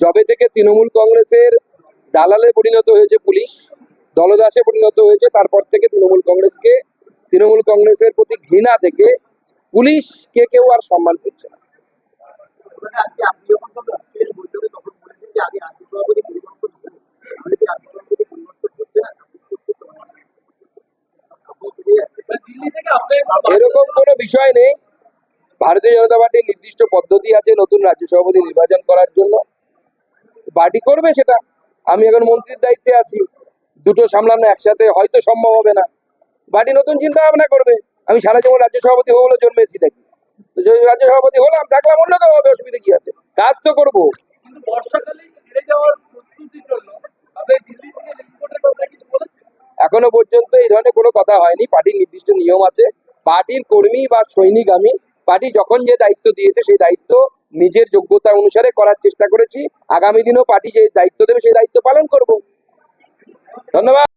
জবে থেকে তৃণমূল কংগ্রেসের দালালে পরিণত হয়েছে পুলিশ দলদাসে পরিণত হয়েছে তারপর থেকে তৃণমূল কংগ্রেসকে তৃণমূল কংগ্রেসের প্রতি ঘৃণা থেকে পুলিশকে কেউ আর সম্মান করছে না। মানে আজকে আপনি যখন তখন রাষ্ট্রের বৈঠকে তখন বলেছেন যে আগে রাজ্য সভাপতি পরিবর্তন হচ্ছে তাহলে কি রাজ্য সভাপতি পরিবর্তন হচ্ছে না? আপনি ফিরে যাচ্ছেন দিল্লি থেকে আপনি এরকম কোনো বিষয় নেই। ভারতীয় জনতা পার্টির নির্দিষ্ট পদ্ধতি আছে নতুন রাজ্য সভাপতি নির্বাচন করার জন্য। পার্টি করবে সেটা আমি এখন মন্ত্রীর দায়িত্বে আছি। দুটো সামলানো একসাথে হয়তো সম্ভব হবে না। পার্টি নতুন চিন্তা ভাবনা করবে। আমি সারা জীবন রাজ্য সভাপতি হব বলে জন্মেছি নাকি? রাজ্য সভাপতি হলাম থাকলাম অন্য কেউ হবে অসুবিধা কি আছে? কাজ তো করব। বর্ষাকালে ছেড়ে যাওয়ার প্রস্তুতির জন্য দিল্লি থেকে রিপোর্টের কথা কিছু বলেছেন? এখনও পর্যন্ত এই ধরনের কোনো কথা হয়নি। পার্টির নির্দিষ্ট নিয়ম আছে। পার্টির কর্মী বা সৈনিক আমি। পার্টি যখন যে দায়িত্ব দিয়েছে সেই দায়িত্ব নিজের যোগ্যতা অনুসারে করার চেষ্টা করেছি। আগামী দিনেও পার্টি যে দায়িত্ব দেবে, সেই দায়িত্ব পালন করব। ধন্যবাদ।